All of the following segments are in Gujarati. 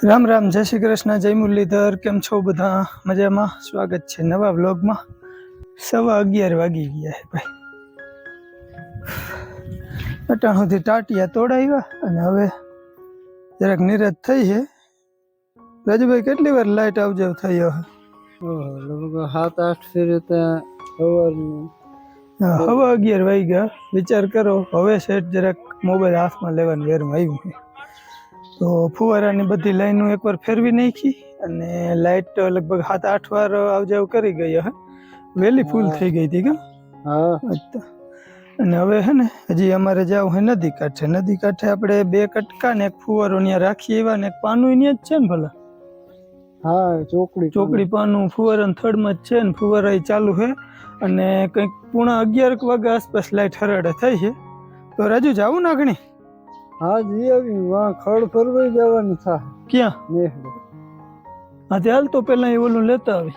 રામ રામ જય શ્રી કૃષ્ણ જય મુરલીધર કેમ છો બધા? મજામાં? સ્વાગત છે નવા વ્લોગમાં. સવા અગિયાર વાગી ગયા છે ભાઈ. અટાણ સુધી ટાટિયા તોડાવ્યા અને હવે જરાક નિરાત થઈ છે. રાજુભાઈ કેટલી વાર લાઇટ આવજાવ થયો હે સાત આઠ ફેરે ત્યાં હવે અગિયાર વાગી ગયા વિચાર કરો હવે સેટ જરાક મોબાઈલ હાથમાં લેવાનું વેરમાં આવ્યું તો ફુવારાની બધી લાઈનો એકવાર ફેરવી નાખી અને લાઇટ લગભગ સાત આઠ વાર આવજાવ કરી ગઈ હે? વહેલી ફૂલ થઈ ગઈ હતી કે? હા. અને હવે હે ને હજી અમારે જવું હે નદી કાંઠે. નદી કાંઠે આપણે બે કટકા ને એક ફુવારો ત્યાં રાખીએ એવા ને એક પાનું ત્યાં જ છે ને ભલા? હા ચોકડી ચોકડી પાનું ફુવારા થડમાં જ છે ને ફુવારા ચાલુ છે અને કંઈક પૂણા અગિયાર વાગે આસપાસ લાઇટ હરાડે થઈ છે. તો રાજુ જાવું ના ઘણી હા જી આવી વાં ખડ ફરવાઈ જવાની થા ક્યાં? નેહડે તે હાલ તો પેલા એ ઓલું લેતા આવી.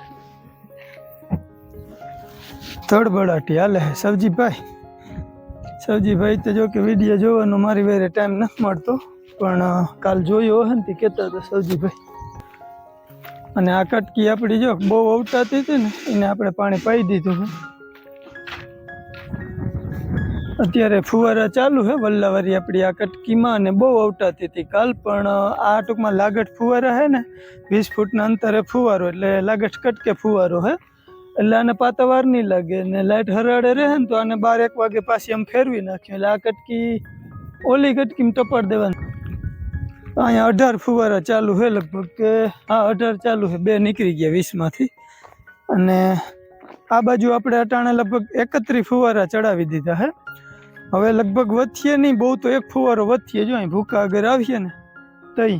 તડબડાટી હાલે સબજીભાઈ સવજીભાઈ. તો જો કે વીડિયો જોવાનો મારી વેરે ટાઈમ નથી મળતો પણ કાલ જોયો હે ને તે કહેતા હતા સબજીભાઈ અને આ કટકી આપણી જો બહુ અવટાતી હતી ને એને આપણે પાણી પાઈ દીધું અત્યારે ફુવારા ચાલુ છે વલ્લાવારી આપણી આ કટકીમાં અને બહુ અવટાતી હતી કાલ, પણ આ ટૂંકમાં લાગટ ફુવારા છે ને, વીસ ફૂટના અંતરે ફુવારો, એટલે લાગટ કટકે ફુવારો હે. એટલે આને પાતા વાર નહીં લાગે, ને લાઇટ હરાડે રહે ને તો આને બાર એક વાગે પાછી આમ ફેરવી નાખ્યું એટલે આ કટકી, ઓલી કટકીમાં ટપાડ દેવાની. અહીંયા અઢાર ફુવારા ચાલુ છે લગભગ કે, હા, અઢાર ચાલુ છે બે નીકળી ગયા વીસમાંથી. અને આ બાજુ આપણે અટાણે લગભગ એકત્રીસ ફુવારા ચડાવી દીધા હે. હવે લગભગ વધીએ નહીં, બહુ તો એક ફુવારો વધીએ. જો અહીં ભૂકા આગળ આવીએ ને, તઈ.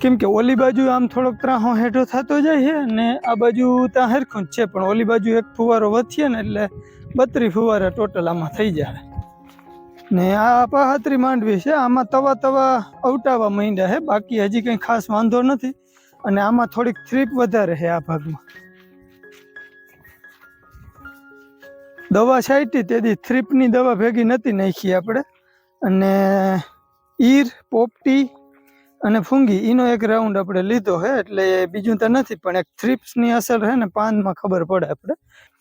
કેમ કે ઓલી બાજુ આમ થોડોક ત્રાહો હેઠો થતો જાય છે અને આ બાજુ ત્યાં હરખું જ છે, પણ ઓલી બાજુ એક ફુવારો વધીએ ને એટલે બત્રી ફુવારા ટોટલ આમાં થઈ જાય. ને આ પાહત્રી માંડવી છે, આમાં તવા તવા અવટાવા માંડ્યા છે, બાકી હજી કંઈ ખાસ વાંધો નથી. અને આમાં થોડીક થ્રીપ વધારે છે આ ભાગમાં. દવા છાંટી તેથી થ્રીપની દવા ભેગી નથી નાખી આપણે. અને ઈર, પોપટી અને ફૂંગી એનો એક રાઉન્ડ આપણે લીધો છે એટલે બીજું તો નથી, પણ એક થ્રીપ્સની અસર છે ને પાનમાં ખબર પડે આપણે.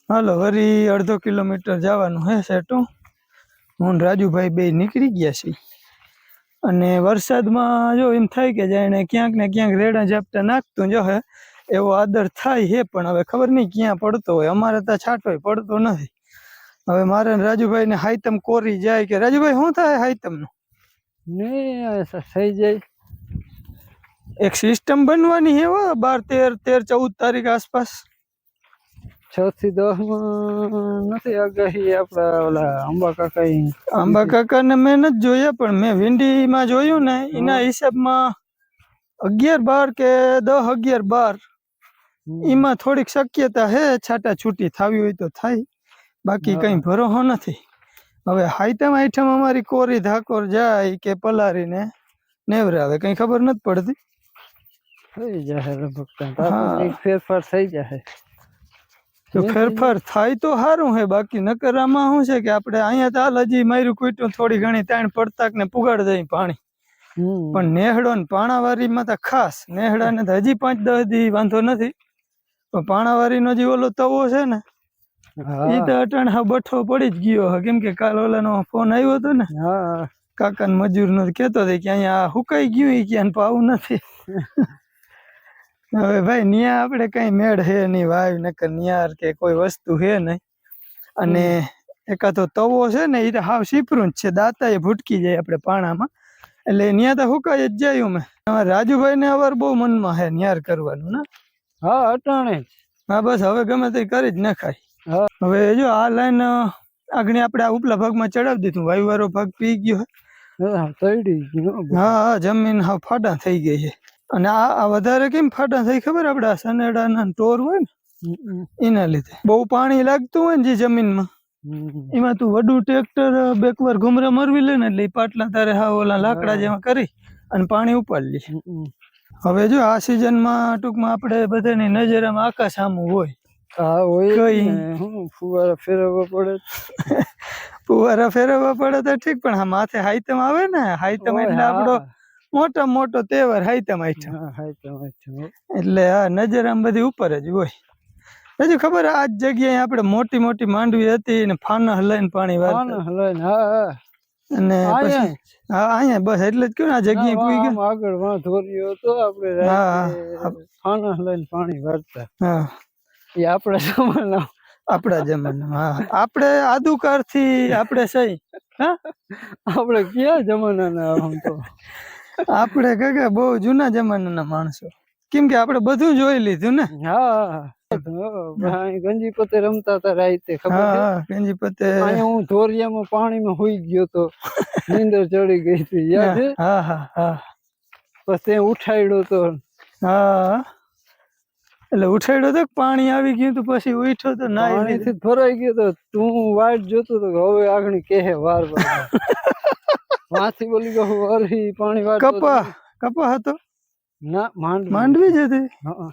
હાલો, વરી અડધો કિલોમીટર જવાનું છે સેટું. હું રાજુભાઈ બે નીકળી ગયા છીએ. અને વરસાદમાં જો એમ થાય કે જાણે ક્યાંક ને ક્યાંક રેડા ઝાપટા નાખતું જો હે, એવો આદર થાય છે પણ હવે ખબર નહીં ક્યાં પડતો હોય. અમારે તો છાંટોય પડતો નથી. હવે મારે ને રાજુભાઈને હાઈતમ કોરી જાય કે રાજુભાઈ શું થાય હાઈતમનું? ને આ થઈ જાય. એક સિસ્ટમ બનવાની હો બાર તેર તેર ચૌદ તારીખ આસપાસ. છ થી દસમાં નથી આગાહી આપડા ઓલા અંબા કાકા આંબા કાકાને મેં નથી જોયા પણ મેં વિંડીમાં જોયું ને એના હિસાબમાં અગિયાર બાર કે દસ અગિયાર બાર એમાં થોડીક શક્યતા હે છાટા છૂટી થવી હોય તો થાય. બાકી. કઈ ભરોહો નથી. હવે હાઈટમ આઈટમ અમારી કોરી ધાકોર જાય કે પલારીને નેવરાવે કઈ ખબર નથી પડતી. થઈ લગભગ ફેરફાર થઈ જશે. તો ફેરફાર થાય તો સારું હે બાકી નકરામાં શું છે કે આપણે અહીંયા તો હાલ હજી માર્યું કુટ્યું થોડી ઘણી તાણ પડતાક ને પુગાડ દઈ પાણી. પણ નેહડો ને પાણાવારીમાં તો ખાસ નેહડાને તો હજી પાંચ દસ દી વાંધો નથી. પણ પાણાવારીનો જે ઓલો તવો છે ને હા. તો અટણ હા બઠો પડી જ ગયો હા. કેમ કે કાલ ઓલાનો ફોન આવ્યો હતો ને હા. કાકા મજૂર નો હતો કે અહીંયા હુકાઈ ગયું એ ક્યાં પાવું નથી. હવે ભાઈ ન્યા આપણે કઈ મેળ હે નહીં વાવ નકર ન્યાર કે કોઈ વસ્તુ હે નહીં. અને એકા તો તવો છે ને એ તો હાવ સીપરું જ છે. દાતા એ ભૂટકી જાય આપણે પાણામાં. એટલે ન્યા તો હુકાઈ જ જાય મેં અમારે રાજુભાઈ ને અવાર બહુ મનમાં હે ન્યાર કરવાનું ને? હા અટાણે હા બસ હવે ગમે તે કરી જ નખાય. હવે જો આ લાઈન આગળ આપણે આ ઉપલા ભાગમાં ચડાવી દીધું. વાયુવારો ભાગ પી ગયો હા, જમીન હા ફાટા થઈ ગઈ છે. અને આ આ વધારે કેમ ફાટા થઈ ખબર આપણે આ સનેડાના ટોર હોય ને. એના લીધે. બહુ પાણી લાગતું હોય ને જે જમીનમાં. એમાં તું વડું ટ્રેક્ટર બેકવાર ઘુમરા મરવી લે ને એટલે પાટલા તારે હા ઓલા લાકડા જેવા કરી અને પાણી ઉપાડી લે. હવે જો આ સિઝનમાં ટૂંકમાં આપણે બધાની નજરમાં આમ આકાશ સામું હોય. હા હોય? હું ફુવારા ફેરવવા પડે ફુવારા ફેરવવા પડે તો ઠીક પણ હા માથે હાઈતમ આવે ને હાઈતમ એટલે આપણો મોટો મોટા તહેવાર હાઈતમ આઈટમ હા આઈટમ એટલે આ નજર આમ બધી ઉપર જ હોય. હજુ ખબર આ જ જગ્યાએ આપણે મોટી મોટી માંડવી હતી ને ફાના હલાઈને પાણી વાર ફાન હા હા. અને પછી હા અહીંયા બસ એટલે જ કહ્યું આ જગ્યાએ પૂઈ ગયા. આગળ વાં ધોર્યો હતો આપણે હા, ફાન હલાઈને પાણી વારતા. હા. એ આપણા જમાનો આપણા જમાનામાં હા આપણે આદુકારથી આપણે સહી હા? આપણે કયા જમાનાના આમ તો? આપણે કાકા બહુ જૂના જમાનાના માણસો. કેમ કે આપણે બધું જોઈ લીધું ને? હા ગંજી પતે રમતા હતા રાતે ખબર પતે. હું ધોરિયામાં પાણીમાં હોઈ ગયો તો નીંદર ચડી ગઈ હતી યાદ હા હા હા. પછી ઉઠાડ્યો તો હા. એટલે ઉઠાડ્યો તો પાણી આવી ગયું તો પછી ઉઠ્યો તો ના પાણીથી ફરાઈ ગયો તો તું વાટ જોતો તો હવે આગળ કે વાર વાર. વાંથી બોલી ગયો અરે પાણી વાર કપા કપા હતો? ના માંડ માંડવી જ હતી? અહીંયા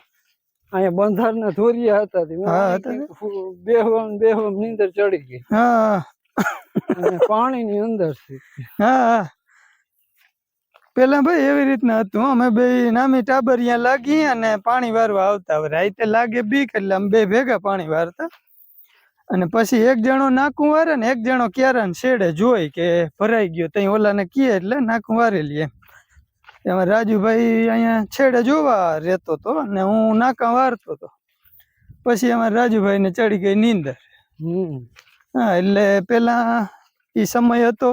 અહીંયા બંધારના ધોરિયા હતા તે. હું હા, અહીં હતા ફૂ- બેહવા ને નીંદર ચડી ગઈ. હા. અને પાણીની અંદર હા હા. પેલા ભાઈ એવી રીતના હતું અમે બે નામી ટાબરિયા લાગી અને પાણી વારવા આવતા. રાતે લાગે બીક એટલે અમે બે ભેગા પાણી વારતા. અને પછી એક જણો નાકું વારે ને એક જણો ક્યારે શેડે જોઈ કે ભરાઈ ગયો તઈ ઓલાને કીએ એટલે નાકું વારી લઈએ એમાં રાજુભાઈ અહીંયા છેડે જોવા રહેતો હતો અને હું નાકા વારતો હતો પછી અમારે રાજુભાઈને ચડી ગઈ નીંદર. હમ. હા એટલે પેલા એ સમય હતો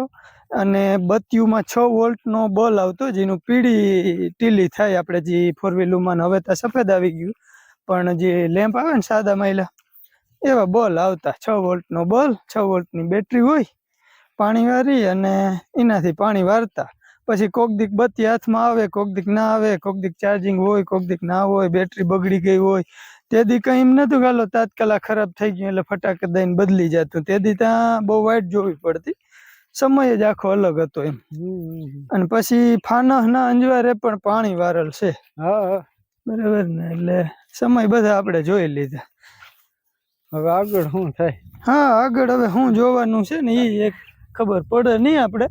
અને બત્યુમાં છ વોલ્ટનો બલ્બ આવતો, જેનું પીળી ટીલી થાય આપણે જે ફોર વ્હીલમાં હવે તો સફેદ આવી ગયું. પણ જે લેમ્પ આવે ને સાદા મહિલા એવા બોલ આવતા. છ વોલ્ટનો બલ્બ છ વોલ્ટની બેટરી હોય, પાણી વારી અને એનાથી પાણી વારતા. પછી કોક દીક બત્તી હાથમાં આવે, કોક દીક ના આવે, કોક દીક ચાર્જિંગ હોય, કોક દીક ના હોય, બેટરી બગડી ગઈ હોય. તે દી કઈ એમ નતું ગાલો તાત્કાલિક ખરાબ થઈ ગયું, એટલે ફટાકડા દઈને બદલી જતું. તે દી ત્યાં બહુ વાઇટ જોવી પડતી. સમય જ આખો અલગ હતો એમ. અને પછી ફાનહ ના અંજવારે પણ પાણી વારલ છે. હા. હા બરાબર ને એટલે સમય બધા આપણે જોઈ લીધા. હવે આગળ શું થાય? હા આગળ હવે શું જોવાનું છે ને એ એક ખબર પડે નહીં આપણે.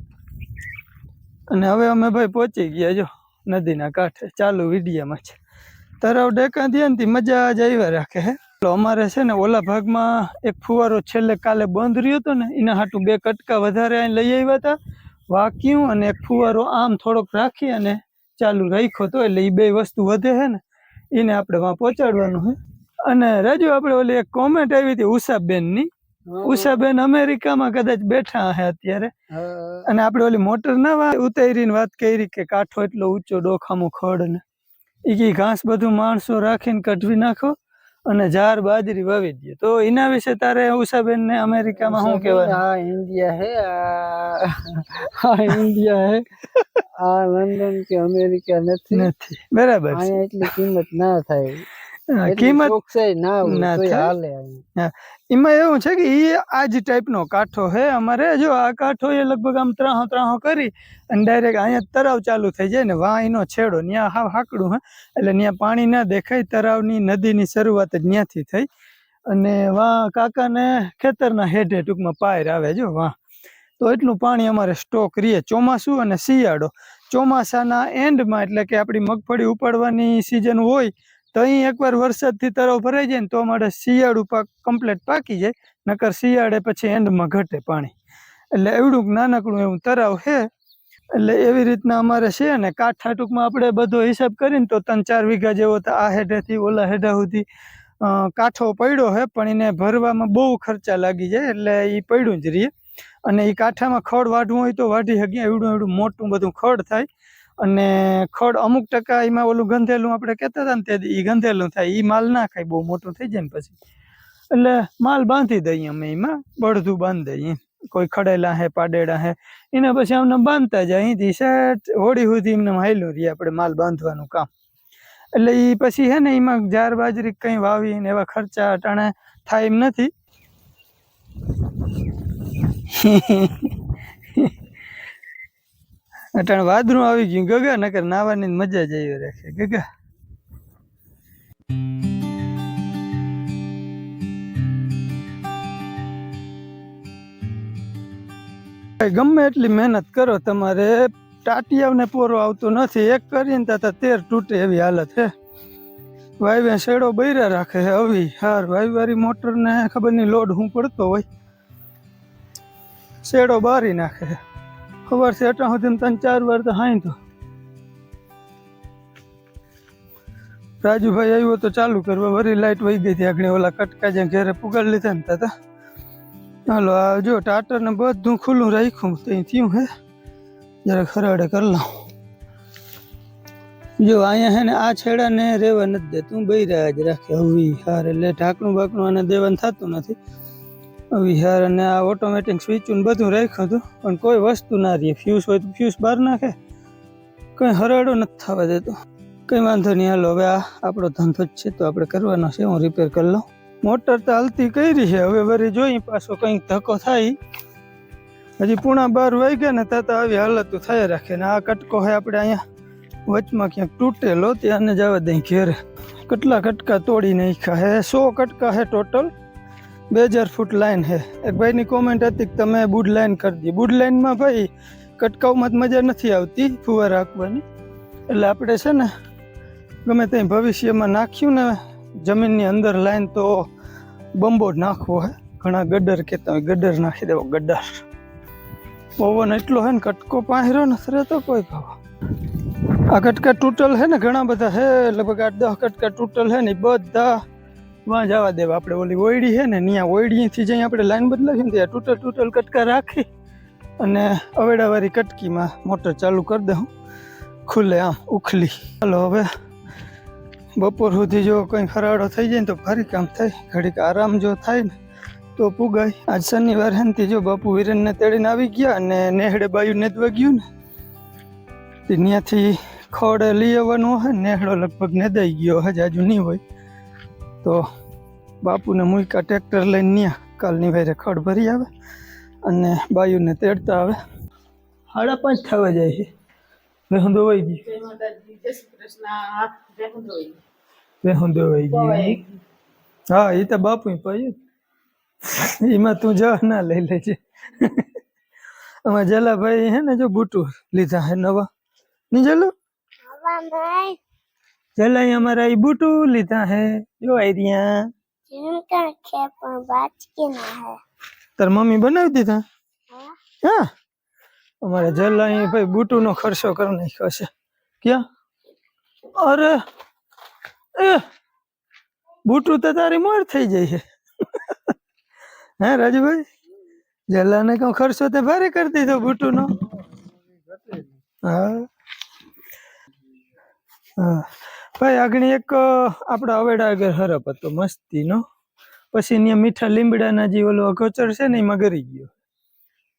અને હવે અમે ભાઈ પહોંચી ગયા જો નદીના કાંઠે. ચાલુ વિડીયામાં છે. તરાવ ડેકા તી મજા જ આવ્યા રાખે હે. અમારે છે ને ઓલા ભાગમાં એક ફુવારો છેલ્લે કાલે બંધ રહ્યો હતો ને એના હાટું બે કટકા વધારે અહીં લઈ આવ્યા હતા. વાક્યું અને એક ફુવારો આમ થોડોક રાખી અને ચાલુ રાખ્યો તો એટલે એ બે વસ્તુ વધે છે ને એને આપણે વાં પહોંચાડવાનું છે અને રાજુ આપણે ઓલી એક કોમેન્ટ આવી હતી ઉષાબેનની. ઉષાબેન અમેરિકામાં કદાચ બેઠા હે અત્યારે. અને આપણે ઓલી મોટર ના વા- ઉતારીને વાત કરી કે કાંઠો એટલો ઊંચો ડોખામો ખડ ને. એ ઘાસ બધું માણસો રાખીને કઢવી નાખો. અને જાર બાજરી વાવી દઈએ. તો એના વિશે તારે ઉષાબેન ને અમેરિકામાં શું કેવાય આ ઇન્ડિયા હે આ ઇન્ડિયા હે. આ લંડન કે અમેરિકા નથી. નથી. બરાબર અહીંયા એટલી કિંમત ના થાય. કિંમત ના. હાલે એમાં. એવું છે કે એ આ જ ટાઈપનો કાંઠો હે અમારે જો આ કાંઠો એ લગભગ આમ ત્રાહો ત્રાહો કરી અને ડાયરેક્ટ અહીંયા તરાવ ચાલુ થઈ જાય ને વાં એનો છેડો ત્યાં હાવ હાકડું હે. એટલે ત્યાં પાણી ના દેખાય તરાવની નદીની શરૂઆત જ ત્યાંથી થઈ. અને વાં કાકાને ખેતરના હેઠે ટૂંકમાં પાયર આવે જો વાહ તો એટલું પાણી અમારે સ્ટોક રહીએ ચોમાસું અને શિયાળો. ચોમાસાના એન્ડમાં એટલે કે આપણી મગફળી ઉપાડવાની સિઝન હોય તો અહીં એકવાર વરસાદથી તરાવ ભરાઈ જાય ને તો અમારે શિયાળું પાક કમ્પ્લેટ પાકી જાય, નકર શિયાળે પછી એન્ડમાં ઘટે પાણી. એટલે એવડુંક નાનકડું એવું તરાવ છે. એટલે એવી રીતના અમારે છે ને કાંઠા ટૂંકમાં આપણે બધો હિસાબ કરીને તો ત્રણ ચાર વીઘા જેવો તો આ હેઠેથી ઓલા હેઠા સુધી કાંઠો પડ્યો છે, પણ એને ભરવામાં બહુ ખર્ચા લાગી જાય એટલે એ પડ્યું જ રહીએ અને એ કાંઠામાં ખડ વાઢવું હોય તો વાઢી શકીએ, એવડું એવડું મોટું બધું ખડ થાય. અને ખડ અમુક ટકા એમાં ઓલું ગંધેલું આપણે કહેતા હતા ને તે એ ગંધેલું થાય એ માલ ના ખાય, બહુ મોટું થઈ જાય ને પછી. એટલે માલ બાંધી દઈએ અમે એમાં, બળધું બાંધી દઈએ. કોઈ ખડેલા હે, પાડેલા હે, એને પછી અમને બાંધતા જાય. અહીંથી સેટ હોળી સુધી એમને હાલ્યું રહીએ આપણે માલ બાંધવાનું કામ. એટલે એ પછી હે ને એમાં જાર બાજરી કંઈ વાવી ને એવા ખર્ચા અટાણે થાય એમ નથી. અટાણે વાદળું આવી ગયું. ગગા, નકર નાવાની મજા જ આવી રાખે ગગા. ગમે એટલી મહેનત કરો, તમારે ટાટિયાને પોરો આવતો નથી. એક કરીને તાતા તેર તૂટે એવી હાલત છે વાયવે શેડો બૈરા રાખે આવી હાર. વાયવારી મોટરને ખબર નહીં, લોડ હું પડતો હોય. શેડો બારી નાખે ખબર છે એટલા સુધી ત્રણ ચાર વાર તો હાઈ તો. રાજુભાઈ આવ્યો તો ચાલુ કરવા, વરી લાઈટ વહી ગઈ હતી આગળ, ઓલા કટકા જ્યાં ઘેરે પુગાડ લીધા ને તાતા. હાલો, આ જો ટાટર ને બધું ખુલ્લું રાખ્યું ત્યાં થયું હે. જરા ખરાડે કરી લઉં. જો અહીંયા હે ને, આ છેડાને રેવા નથી દેતું બૈરા જ રાખે, હવી હારે એટલે ઢાંકણું બાકણું આને દેવાનું થતું નથી. હવી હાર અને આ ઓટોમેટિક સ્વિચ બધું રાખ્યું હતું, પણ કોઈ વસ્તુ ના રહી. ફ્યુઝ હોય તો ફ્યુઝ બહાર નાખે. કંઈ હરાડો નથી થવા દેતો. કંઈ વાંધો નહીં, હાલો, હવે આ આપણો ધંધો જ છે, તો આપણે કરવાનો છે, હું રિપેર કરી લઉં. મોટર તો હાલતી કરી છે, હવે વરી જોઈ પાછો કંઈક ધક્કો થાય. હજી પૂણા બાર વાગ્યા ને, ત્યાં તો આવી હાલત થયા રાખે ને, આ કટકો હોય આપણે અહીંયા. વચમાં ક્યાંક તૂટેલો ત્યાં ને જવા દઈ ઘેરે. કેટલા કટકા તોડી નાખ્યા હે? સો કટકા હે ટોટલ બે હજાર ફૂટ લાઈન હે. એક ભાઈની કોમેન્ટ હતી કે તમે બુડ લાઈન કરી દી. બુડ લાઈનમાં ભાઈ કટકાવમાં મજા નથી આવતી ફુવારા રાખવાની. એટલે આપણે છે ને ગમે ત્યાં ભવિષ્યમાં નાખ્યું ને જમીનની અંદર લાઈન તો બંબો નાખવો હે. ઘણા ગડર કહેતા હોય, ગડર નાખી દેવો, ગડર. પવન એટલો હે ને કટકો પાහිરો નથી રહેતો કોઈ ભાવ. આ કટકા તૂટલ હે ને ઘણા બધા હે, લગભગ આઠ દસ કટકા તૂટલ હે ને બધા વાં જવા દેવા આપણે ઓલી ઓયડી હે ને ત્યાં ઓયડીથી જઈ આપણે લાઈન બદલાવી ને ત્યાં તૂટલ તૂટલ કટકા રાખી અને અવેડાવાળી કટકીમાં મોટર ચાલુ કરી દઉં. ખુલ્લે આમ ઉખલી. ચાલો હવે, બપોર સુધી જો કંઈ ફરાડો થઈ જાય ને તો ફરી કામ થાય. ઘડીક આરામ જો થાય ને તો પુગાય. આજ શનિવાર હેનથી જો બાપુ વીરનને તેડીને આવી ગયા અને નેહડે બાયું નેદવા ગયું ને ત્યાંથી ખોડે લઈ આવવાનું હોય નેહડો લગભગ નેદાઈ ગયો હજી, હજુ નહીં હોય. તો બાપુને મૂક્યા ટ્રેક્ટર લઈને ન્યા. કાલની વારે ખડ ભરી આવે અને બાયુને તેડતા આવે. સાડા પાંચ થવા જાય છે. વેહું દોવાઈ ગઈ વેહું દોવાઈ ગઈ હા એ તો બાપુ પાયું. એમાં તું જા ના લઈ લેજે. અમારા જલાભાઈ હે ને જો બુટુ લીધા હે નવા. નહીં જલો चलाई हमारा बुटू लिता है। यो आइडिया जिम का खेप बात के ना है। तर मम्मी बना दी था? हाँ। हमारे जलाई भाई बुटू नो खर्चो कर नहीं खस क्या? अरे ए बुटू तो तारी मर थई जाई है। हैं राजू भाई? जला ने क्यों खर्चो ते भरे कर दी तो बुटू नो। हाँ। हाँ। ભાઈ આગળ એક આપણા અવેડા આગળ હરપ હતો મસ્તીનો. પછી ત્યાં મીઠા લીમડાના જે ઓલો અગોચર છે ને એમાં ગરી ગયો.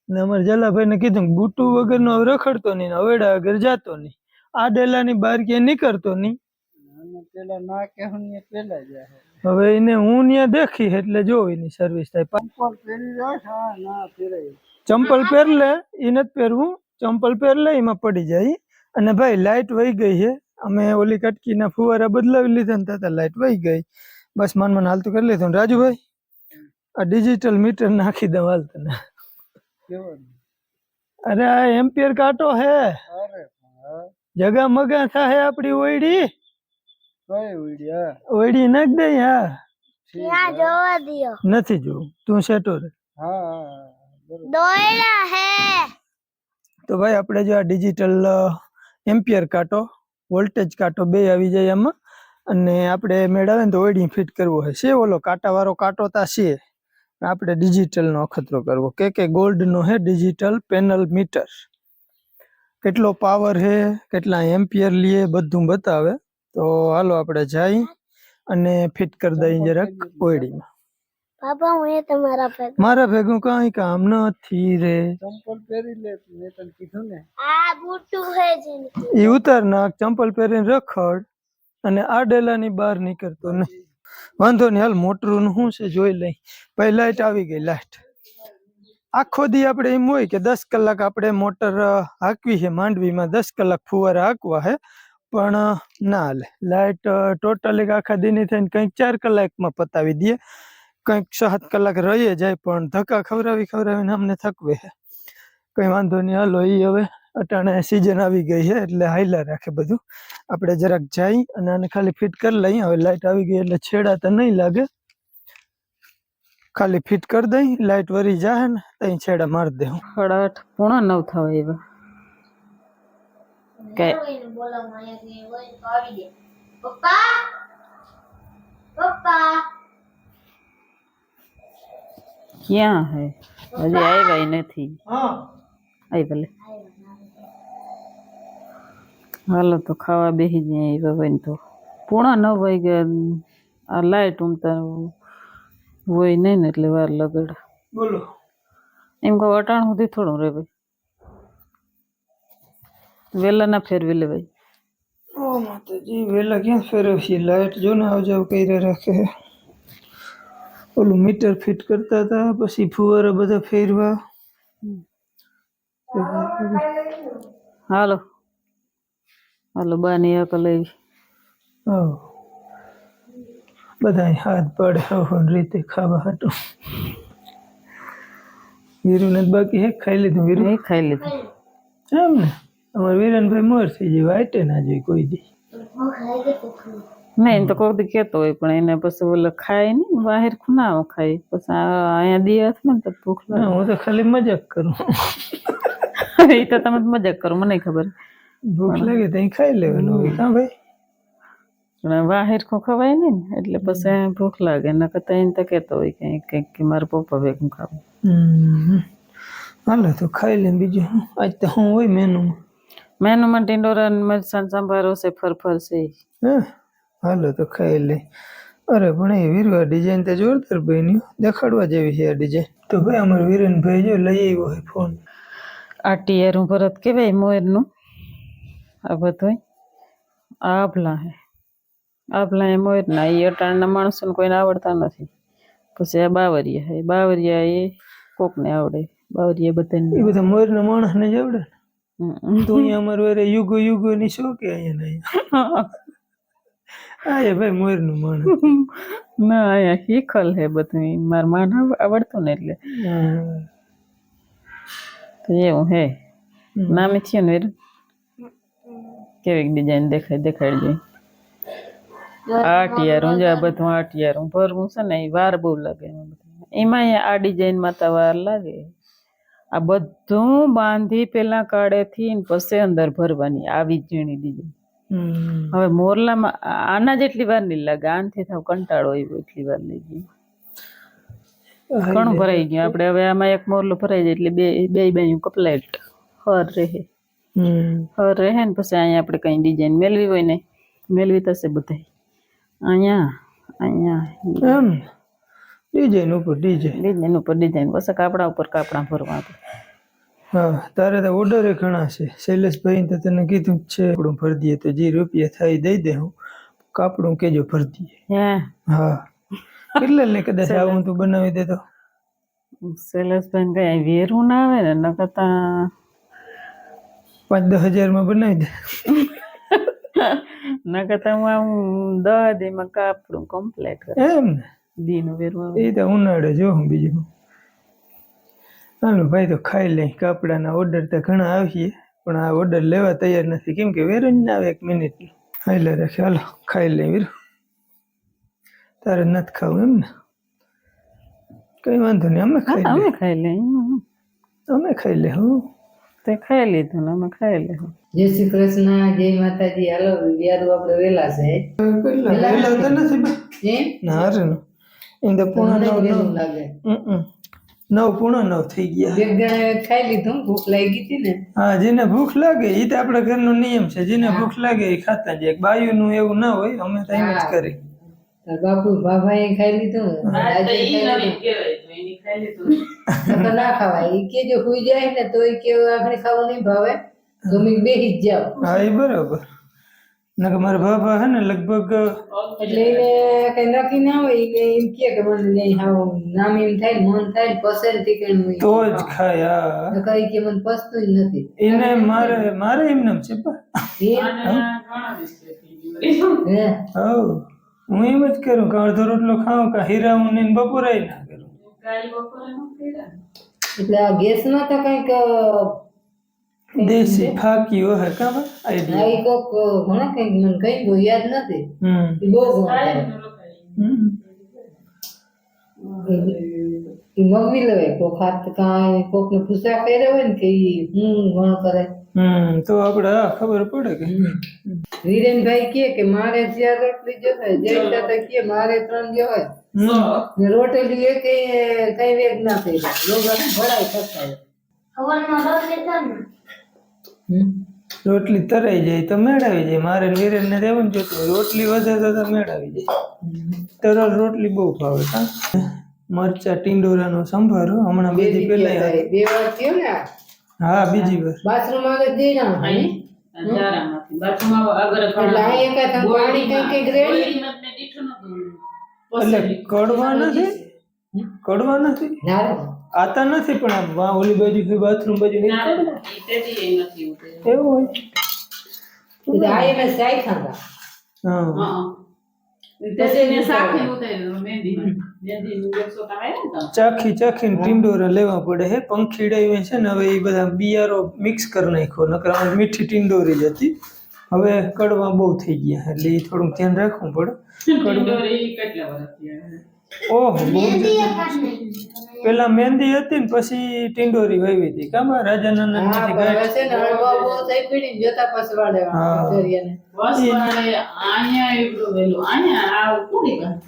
ને અમારે જલાભાઈને કીધું બુટુ વગરનો હવે રખડતો નહીં અવેડા આગળ જાતો નહીં. આ ડેલાની બહાર ક્યાંય નીકળતો નહીં. હવે એને હું ત્યાં દેખી એટલે જોઈ એની સર્વિસ થાય. ચંપલ પહેરલે હા એ નથી પહેરવું. ચંપલ પહેર લે એમાં પડી જાય. અને ભાઈ લાઇટ વહી ગઈ છે. અમે ઓલી કટકીના ફુવારા બદલાવી લીધા ને ત્યાં લાઇટ વહી ગઈ. બસ મન મન હાલતું કરી લીધું. રાજુભાઈ આ ડિજિટલ મીટર નાખી દઉં હાલ તને અરે આ એમ્પિયર કાટો હે. જગા મગા થાય આપડી ઓયડી. ઓયડી નાખ દે હા. નથી જોવું તું સેટો રે. તો ભાઈ આપણે જો આ ડિજિટલ એમ્પિયર કાટો વોલ્ટેજ કાંટો બે આવી જાય એમાં. અને આપણે મેળવે ને તો ઓઈડી ફિટ કરવો હોય. છે ઓલો કાંટાવાળો કાંટો તા છે. આપણે ડિજિટલનો અખતરો કરવો. કે કે ગોલ્ડનો હે ડિજિટલ પેનલ મીટર કેટલો પાવર હે કેટલા એમ્પિયર લીએ બધું બતાવે. તો હાલો આપણે જઈ અને ફિટ કરી દઈએ જરાક ઓયડીમાં. પાપા હું તમારા ભેગું. મારા ભેગું કઈ કામ નથી રે. ચંપલ પહેરી લે મેં તને કીધું ને. આ બૂટું હે જિંદગી એ ઉતાર નાખ ચંપલ પહેરીને રખડ અને આ ડેલાની બહાર નીકળતો નહીં. વાંધો નહીં હાલ મોટરું શું છે જોઈ લઈ. પછી લાઈટ આવી ગઈ લાઈટ આખો દી આપણે એમ હોય કે દસ કલાક આપણે મોટર હાંકવી છે માંડવીમાં દસ કલાક ફુવારા હાંકવા હે પણ ના હાલે લાઈટ ટોટલ એક આખા દીની થઈને કંઈક ચાર કલાકમાં પતાવી દઈએ. કંઈક સાત કલાક રહીએ જાય પણ ધક્કા ખવડાવી ખવડાવીને અમને થકવે છે. કંઈ વાંધો નહીં હાલો એ હવે અટાણે સિઝન આવી ગઈ છે એટલે હાઈલા રાખે બધું. આપણે જરાક જઈ અને આને ખાલી ફિટ કરી લઈએ. હવે લાઈટ આવી ગઈ એટલે છેડા તો નહીં લાગે. ખાલી ફિટ કરી દઈ લાઈટ વરી જાય ને તઈ છેડા મારી દે સાડા આઠ પોણા નવ થવા એવા કે પપ્પા? પપ્પા? ક્યાં હે હજી આવ્યા નથી હા આવી ભલે હાલો તો ખાવા બેસી જાય આવ્યા હોય ને તો પોણા નવ વાગ્યા આ લાઈટ ઉમતા હોય નહીં ને એટલે વાર લગડ બોલો એમ કહું અટાણ સુધી થોડું રે ભાઈ વેલા ના ફેરવી લે ભાઈ ઓ માતાજી વેલા ક્યાં ફેરવશી લાઈટ જો ને આવ જાવ કરી રાખે ઓલું મીટર ફિટ કરતા હતા પછી ફુવારા બધા ફેરવા. હાલો. હાલો બાની અકલ આવી. હા. બધા હાથ પડે રીતે ખાવા હતું વીરુને બાકી હે ખાઈ લીધું વીરુ? ખાઈ લીધું. એમ ને? અમારે વીરનભાઈ મોર થઈ જાય વાટે ના જોઈ કોઈ દી. નહીં તો કોક દી કેતો હોય પણ એને પછી ઓલો ખાય નહીં બહાર ના ખાય. પછી અહીંયા દી ને તો ભૂખ લાગે. હું તો ખાલી મજાક કરું. એ તો તમે મજાક કરો મને ખબર. ભૂખ લાગે તો ખાઈ લેવાનું હોય કાં ભાઈ. પણ વાહેર ખો ખવાય નહીં ને એટલે પછી ભૂખ લાગે ન કરતા એને તો કહેતો હોય કે કંઈક કે મારા પપ્પા ભેગું ખાવું. હાલો તો ખાઈ લે બીજું. આજ તો હું હોય મેનુમાં મેનુમાં ટીંડોરા મરસાન સંભારો છે ફરફર છે. હે? હાલો તો ખાઈ લે. અરે પણ એ વીરવા ડિઝાઇન તો જોરદાર બન્યું. દેખાડવા જેવી છે આ ડિઝાઇન તો ભાઈ અમારો વીરેનભાઈ જો લઈ આવ્યો હોય ફોન આ ટીયરું ભરત કેવાય મોરનું. આ બધું આભલા હે. આભલા એ મોરના. એ અટાણના માણસોને કોઈને આવડતા નથી. પછી આ બાવરિયા હે. બાવરિયા એ કોકને આવડે. બાવરિયા બધાને એ બધા મોરના માણસને જ આવડે. તું અહીંયા અમારે યુગો યુગો ની શો કે અહીંયા નહીં હા એ ભાઈ મોરનું માણસ. ના અહીંયા શીખલ હે બધું. માર માન આવડતું ને એટલે. તો એવું હે. નામે થયું ને કેવી ડિઝાઇન દેખાય દેખાડી આટિયારું જે આ બધું આટિયારું ભરવું છે ને એ વાર બહુ લાગે એમાં બધું. આ ડિઝાઇનમાં તો વાર લાગે. આ બધું બાંધી પેલા કાળેથી ને પછી અંદર ભરવાની આવી ઝીણી ડિઝાઇન. હવે મોરલામાં આના જેટલી વાર નહીં લાગે આનથી થાવ કંટાળો આવ્યો એટલી વાર લઈ ગયું ઘણું ભરાઈ ગયું. આપણે હવે આમાં એક મોરલો ભરાઈ જાય એટલે બે બે બેનું કપલેટ. હર રહે. હમ. હર રહે ને પછી અહીંયા આપણે કઈ ડિઝાઇન મેળવી હોય ને મેળવી થશે બધાય. અહીંયા અહીંયા. એમ. ડિઝાઇન ઉપર ડિઝાઇન ડિઝાઇન ઉપર ડિઝાઇન પછી કાપડા ઉપર કાપડા ભરવા આપણે. હા તારે તો ઓર્ડર ઘણા છે. શૈલેષભાઈ તો તને કીધું છે આપણું ભરી દઈએ તો જે રૂપિયા થાય દઈ દે હું. કાપડું કેજો ભરી દઈએ હા. કેટલા લે કદાચ આવું તું બનાવી દે તો? શૈલેષભાઈ કઈ વેરું ના આવે ને? ન કરતા પાંચ દસ હજારમાં બનાવી દે. ન કરતા હું આમ દસ દીમાં કાપડું કમ્પ્લેટ એમ ને? દીનું વેરું આવે એ તો ઉનાળે જો હું બીજું. હાલો ભાઈ તો ખાઈ લઈ. કાપડાના ઓર્ડર તો ઘણા આવીએ પણ આ ઓર્ડર લેવા તૈયાર નથી. કેમ કે વેરો જ ના આવે એક મિનિટ હાલે રાખે હાલો ખાઈ લઈ વીર. તારે નથી ખાવું એમ ને? કઈ વાંધો નહીં અમે ખાઈ અમે લઈએ. ખાઈ લઈએ અમે ખાઈ લે હું. તે ખાઈ લીધું ને અમે ખાઈ લે જય શ્રી કૃષ્ણ જય માતાજી. હાલો વિયારું આપણે વેલા છે. વેલા તો નથી બા ના રે ને. એ તો નવ. લાગે? હમ, હમ. નવ પૂર્ણ નવ થઈ ગયા. ખાઈ લીધું ભૂખ લાગી હતી ને? હા જેને ભૂખ લાગે એ તો આપણા ઘરનો નિયમ છે. જેને ભૂખ લાગે એ ખાતા જાય. બાયુનું એવું ના હોય અમે તો એમ જ કરી બાપુ બાભાએ ખાઈ લીધું? ના ખાવાય. એ કે જો હુઈ જાય ને તો એ કે આપણે ખાવું નહીં ભાવે. તો મેં બેહી જ જાવ હા એ બરાબર. નકર મારા બાબા હે ને લગભગ એટલે એને કઈ નક્કી ના હોય કે એમ કે કે મને નહીં હાવ નામ એમ થાય મન થાય ને પસંદથી કે હું તો જ ખાય હા નકર કે મને પસતું જ નથી એને મારે મારે એમ નામ છે પા હે? હે હવ હું એમ જ કરું કે અડધો રોટલો ખાઉં કે હીરા હું ને બપોરે ના કરું એટલે આ ગેસમાં તો કંઈક દેશી ફાકીઓ હે કામ હા આઈડિયા ઈ કોક ઘણા કઈ મને કઈ ગયું યાદ નથી. હમ. બહુ ઘણો હમ. ઈ મમ્મી લેવાય કોક હાથ કાંઈ કોક ને પૂછા કર્યા હોય ને કે ઈ હું ઘણો કરે. હમ તો આપણે ખબર પડે કે વીરેનભાઈ કહે કે મારે જ્યાં રોટલી જો હોય જય તો કહે મારે ત્રણ જોવે ને રોટલી એ કઈ કઈ વેગ ના થઈ લોગા ભરાય થતા હમ. રોટલી તરાઈ જાય તો મેળાવી જાય. મારે નીરેન ને રહેવું જોતું રોટલી વધે તો મેળાવી જાય. તરલ રોટલી બહુ ભાવે કા? મરચા ટીંડોરાનો સંભારો હમણાં બે દી પહેલા બે વાર થયો ને હા બીજી વાર. બાથરૂમ આગળ જઈ ના બાથરૂમ આગળ એટલે પાણી કઈ રેડી. કડવા નથી? કડવા નથી. આતા નથી પણ આ વા ઓલી બાજુ બાથરૂમ બાજુ નહીં કડવા. એવું હોય? એટલે આ એને સાયખા હતા. હા. ચાખી ચાખી ચાખીને ટીંડોરા લેવા પડે હે. પંખીડા છે ને હવે એ બધા બિયારો મિક્સ કરી નાખ્યો નકર આમાં મીઠી ટીંડોરી જ હતી. હવે કડવા બહુ થઈ ગયા એટલે એ થોડુંક ધ્યાન રાખવું પડે. ઓહો બહુ પેલા મહેંદી હતી ને પછી ટીંડોરી વાવી હતી. કામાં રાજા હા નાના છે ને હળવા બહુ થઈ પડી ને જોતા પાછું.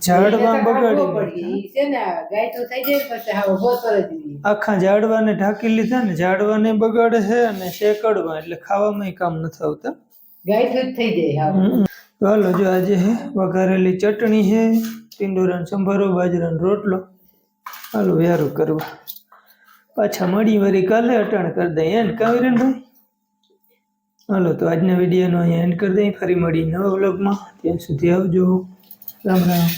ઝાડવા એટલે કાઢવો બગાડી પડી. ઈ છે ને ગાયઠું થઈ જાય ને પછી હાવ ઊભો જ આખા ઝાડવાને ઢાંકી લીધા ને ઝાડવાને બગાડે છે અને શેકડવા એટલે ખાવામાં કામ નથી આવતા. ગાયઠું જ થઈ જાય હાવ. હમ. તો હાલો જો આજે હે વઘારેલી ચટણી છે ટીંડોરાનો સંભારો બાજરાનો રોટલો. હાલો, વ્યારું કરવા પાછા મળી વળી કાલે અટાણ કરી દઈએ એન્ડ કાવીરેન ભાઈ હાલો, તો આજના વિડીયોનો અહીંયા એન્ડ કરી દઈએ ફરી મળી નવા વ્લોગમાં. ત્યાં સુધી આવજો. રામ રામ.